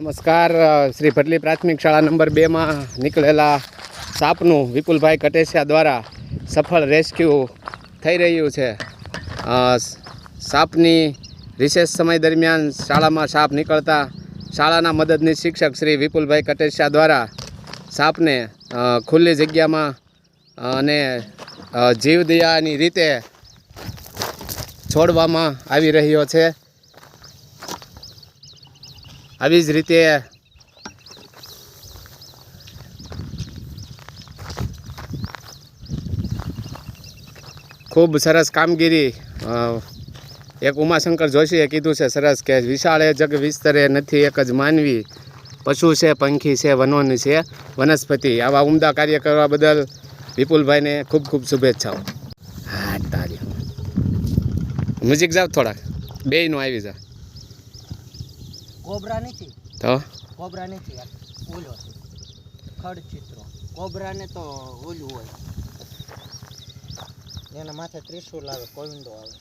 નમસ્કાર શ્રી ભટલી પ્રાથમિક શાળા નંબર બેમાં નીકળેલા સાપનું વિપુલભાઈ કટેસિયા દ્વારા સફળ રેસ્ક્યુ થઈ રહ્યું છે. સાપની રિસેસ સમય દરમિયાન શાળામાં સાપ નીકળતા શાળાના મદદની શિક્ષક શ્રી વિપુલભાઈ કટેસિયા દ્વારા સાપને ખુલ્લી જગ્યામાં અને જીવ જીવદયાની રીતે છોડવામાં આવી રહ્યો છે. આવી જ રીતે ખૂબ સરસ કામગીરી એક ઉમાશંકર જોશીએ કીધું છે સરસ કે વિશાળે જગ વિસ્તરે નથી, એક જ માનવી, પશુ છે, પંખી છે, વનોન છે, વનસ્પતિ. આવા ઉમદા કાર્ય કરવા બદલ વિપુલભાઈને ખૂબ ખૂબ શુભેચ્છાઓ. હા, તારી. મ્યુઝિક જાવ થોડાક. બેયનું આવી જા. કોબરા નથી. તો? કોબરા નથી ઓલો ખડ ચિત્રો. કોબરાને તો ઓલું હોય. એના માથે ત્રિશુલ આવે કોવિંદો આવે.